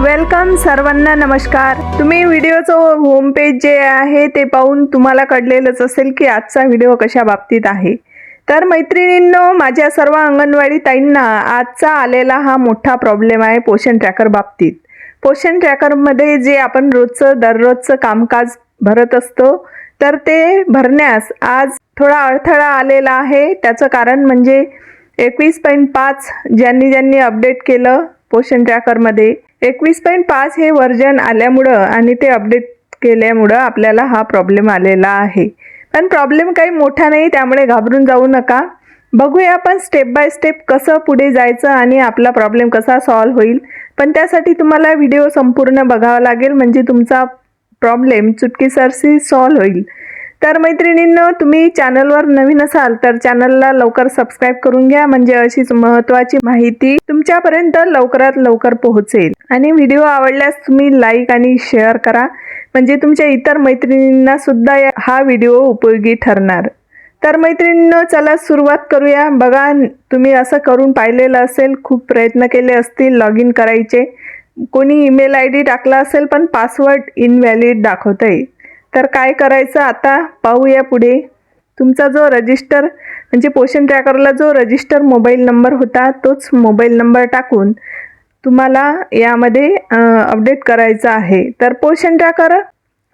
Welcome सर्वांना नमस्कार. तुम्ही व्हिडिओचं होम पेज जे आहे ते पाहून तुम्हाला कळलेलंच असेल की आजचा व्हिडिओ कशा बाबतीत आहे. तर मैत्रिणींनो माझ्या सर्व अंगणवाडी ताईंना आजचा आलेला हा मोठा प्रॉब्लेम आहे पोषण ट्रॅकर बाबतीत. पोषण ट्रॅकरमध्ये जे आपण रोजचं दररोजचं कामकाज भरत असतो तर ते भरण्यास आज थोडा अडथळा आलेला आहे. त्याचं कारण म्हणजे एकवीस पॉईंट पाच ज्यांनी ज्यांनी अपडेट केलं पोषण ट्रॅकरमध्ये एकवीस पॉईंट पाच हे वर्जन आल्यामुळं आणि ते अपडेट केल्यामुळं आपल्याला हा प्रॉब्लेम आलेला आहे. पण प्रॉब्लेम काही मोठा नाही त्यामुळे घाबरून जाऊ नका. बघूया आपण स्टेप बाय स्टेप कसं पुढे जायचं आणि आपला प्रॉब्लेम कसा सॉल्व्ह होईल. पण त्यासाठी तुम्हाला व्हिडिओ संपूर्ण बघावा लागेल म्हणजे तुमचा प्रॉब्लेम चुटकीसरशी सॉल्व्ह होईल. तर मैत्रिणींनो तुम्ही चॅनलवर नवीन असाल तर चॅनलला लवकर सबस्क्राईब करून घ्या. म्हणजे अशीच महत्त्वाची माहिती तुमच्यापर्यंत लवकरात लवकर पोहोचेल. आणि व्हिडिओ आवडल्यास तुम्ही लाईक आणि शेअर करा. म्हणजे तुमच्या इतर मैत्रिणींना सुद्धा हा व्हिडिओ उपयोगी ठरणार. तर मैत्रिणींनो चला सुरुवात करूया. बघा तुम्ही असं करून पाहिलेलं असेल खूप प्रयत्न केले असतील लॉग इन करायचे. कोणी ईमेल आय डी टाकला असेल पण पासवर्ड इनव्हॅलिड दाखवतं आहे तर काय करायचं आता? पाहूया पुढे. तुमचा जो रजिस्टर म्हणजे पोषण ट्रॅकरला जो रजिस्टर मोबाईल नंबर होता तोच मोबाईल नंबर टाकून तुम्हाला यामध्ये अपडेट करायचं आहे. तर पोषण ट्रॅकर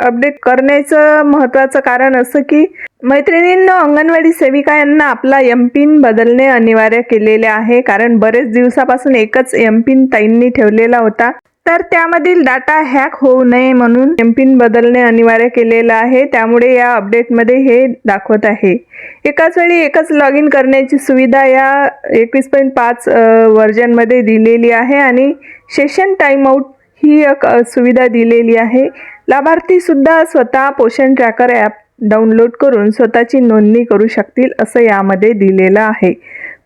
अपडेट करण्याचं महत्त्वाचं कारण असं की मैत्रिणींना अंगणवाडी सेविका यांना आपला एम पिन बदलणे अनिवार्य केलेले आहे. कारण बरेच दिवसापासून एकच एम पिन ताईंनी ठेवलेला होता. तर त्यामधील डाटा हॅक होऊ नये म्हणून एमपिन बदलणे अनिवार्य केलेलं आहे. त्यामुळे या अपडेटमध्ये हे दाखवत आहे. एकाच वेळी एकच लॉग इन करण्याची सुविधा या एकवीस पॉईंट पाच व्हर्जनमध्ये दिलेली आहे आणि सेशन टाईमआउट ही एक सुविधा दिलेली आहे. लाभार्थीसुद्धा स्वतः पोषण ट्रॅकर ॲप डाउनलोड करून स्वतःची नोंदणी करू शकतील असं यामध्ये दिलेलं आहे.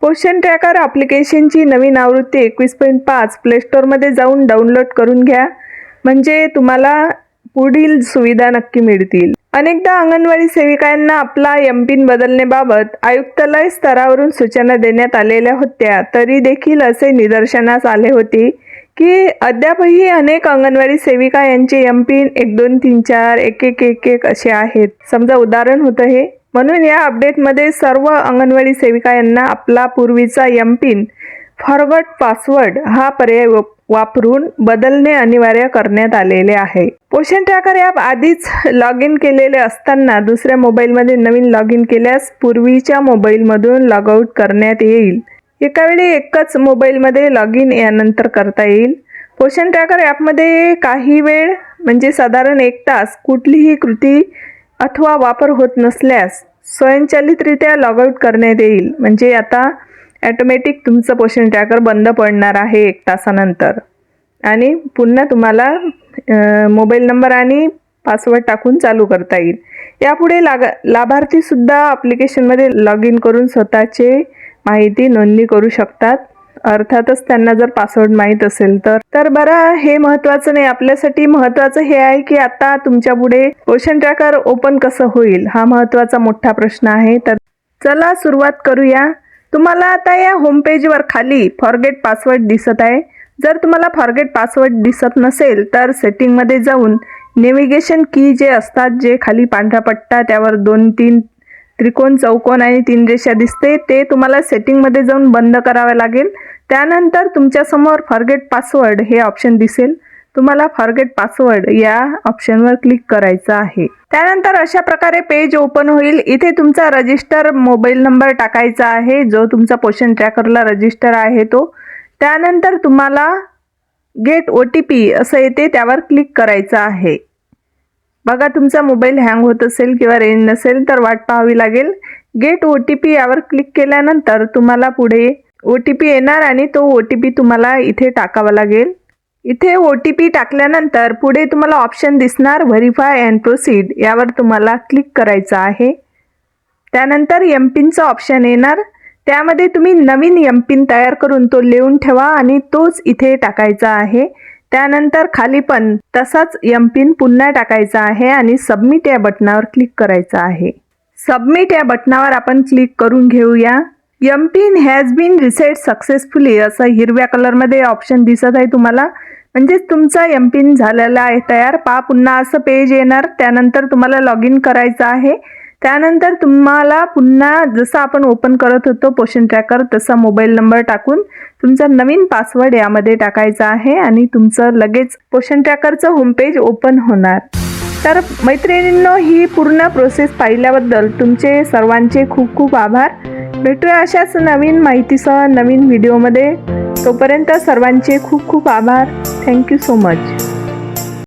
पोषण ट्रॅकर ॲप्लिकेशनची नवीन आवृत्ती एकवीस पॉईंट पाच प्लेस्टोरमध्ये जाऊन डाउनलोड करून घ्या. म्हणजे तुम्हाला पुढील सुविधा नक्की मिळतील. अनेकदा अंगणवाडी सेविकांना आपला एमपिन बदलण्याबाबत आयुक्तालय स्तरावरून सूचना देण्यात आलेल्या होत्या तरी देखील असे निदर्शनास आले होते की अद्यापही अनेक अंगणवाडी सेविका यांचे एमपिन एक दोन तीन चार एक एक एक एक असे आहेत. समजा उदाहरण होतं हे. म्हणून या अपडेटमध्ये सर्व अंगणवाडी सेविका यांना आपला पूर्वीचा एम पिन फॉरवर्ड पासवर्ड हा पर्याय व- वापरून बदलणे अनिवार्य करण्यात आलेले आहे. पोषण ट्रॅकर ॲप आधीच लॉग इन केलेले असताना दुसऱ्या मोबाईलमध्ये नवीन लॉग इन केल्यास पूर्वीच्या मोबाईलमधून लॉग आऊट करण्यात येईल. एकावेळी एकच मोबाईलमध्ये लॉग इन यानंतर करता येईल. पोषण ट्रॅकर ॲपमध्ये काही वेळ म्हणजे साधारण एक तास कुठलीही कृती अथवा वापर होत नसल्यास स्वयंचलितरित्या लॉग आऊट करण्यात येईल म्हणजे आता ॲटोमॅटिक तुमचं पोषण ट्रॅकर बंद पडणार आहे एक तासानंतर. आणि पुन्हा तुम्हाला मोबाईल नंबर आणि पासवर्ड टाकून चालू करता येईल. यापुढे लाग लाभार्थीसुद्धा ॲप्लिकेशनमध्ये लॉग इन करून स्वतःचे माहिती नोंदणी करू शकतात. अर्थातच त्यांना जर पासवर्ड माहीत असेल तर. तर बरं हे महत्त्वाचं नाही. आपल्यासाठी महत्वाचं हे आहे की आता तुमच्यापुढे पोषण ट्रॅकर ओपन कसं होईल? हा महत्त्वाचा मोठा प्रश्न आहे. तर चला सुरुवात करूया. तुम्हाला आता या होम पेजवर खाली फॉरगेट पासवर्ड दिसत आहे. जर तुम्हाला फॉरगेट पासवर्ड दिसत नसेल तर सेटिंगमध्ये जाऊन नेव्हिगेशन की जे असतात जे खाली पांढरा पट्टा त्यावर दोन तीन त्रिकोण चौकोन आणि तीन रेषा दिसते ते तुम्हाला सेटिंगमध्ये जाऊन बंद करावे लागेल. त्यानंतर तुमच्यासमोर फॉरगेट पासवर्ड हे ऑप्शन दिसेल. तुम्हाला फॉरगेट पासवर्ड या ऑप्शनवर क्लिक करायचं आहे. त्यानंतर अशा प्रकारे पेज ओपन होईल. इथे तुमचा रजिस्टर मोबाईल नंबर टाकायचा आहे. जो तुमचा पोषण ट्रॅकरला रजिस्टर आहे तो. त्यानंतर तुम्हाला गेट ओ टी पी असं येते त्यावर क्लिक करायचं आहे. बघा तुमचा मोबाईल हँग होत असेल किंवा रेंज नसेल तर वाट पाहावी लागेल. गेट ओ टी पी यावर क्लिक केल्यानंतर तुम्हाला पुढे ओ टी पी येणार आणि तो ओ टी पी तुम्हाला इथे टाकावा लागेल. इथे ओ टी पी टाकल्यानंतर पुढे तुम्हाला ऑप्शन दिसणार व्हेरीफाय अँड प्रोसीड यावर तुम्हाला क्लिक करायचं आहे. त्यानंतर एम पिनचं ऑप्शन येणार. त्यामध्ये तुम्ही नवीन एम पिन तयार करून तो लिहून ठेवा आणि तोच इथे टाकायचा आहे. त्यानंतर खाली पण तसाच एम पिन पुन्हा टाकायचा आहे आणि सबमिट या बटनावर क्लिक करायचं आहे. सबमिट या बटनावर आपण क्लिक करून घेऊया. M PIN has been reset successfully असं हिरव्या कलरमध्ये ऑप्शन दिसत आहे तुम्हाला. म्हणजेच तुमचा एम पिन झालेला आहे तयार. पा पुन्हा असं पेज येणार. त्यानंतर तुम्हाला लॉग इन करायचं आहे. त्यानंतर तुम्हाला पुन्हा जसं आपण ओपन करत होतो पोषण ट्रॅकर तसा मोबाईल नंबर टाकून तुमचा नवीन पासवर्ड यामध्ये टाकायचा आहे आणि तुमचं लगेच पोषण ट्रॅकरचं होमपेज ओपन होणार. तर मैत्रिणींनो ही पूर्ण प्रोसेस पाहिल्याबद्दल तुमचे सर्वांचे खूप खूप आभार. भेटूया अशाच नवीन माहितीसह नवीन व्हिडिओमध्ये. तोपर्यंत सर्वांचे खूप खूप आभार. Thank you so much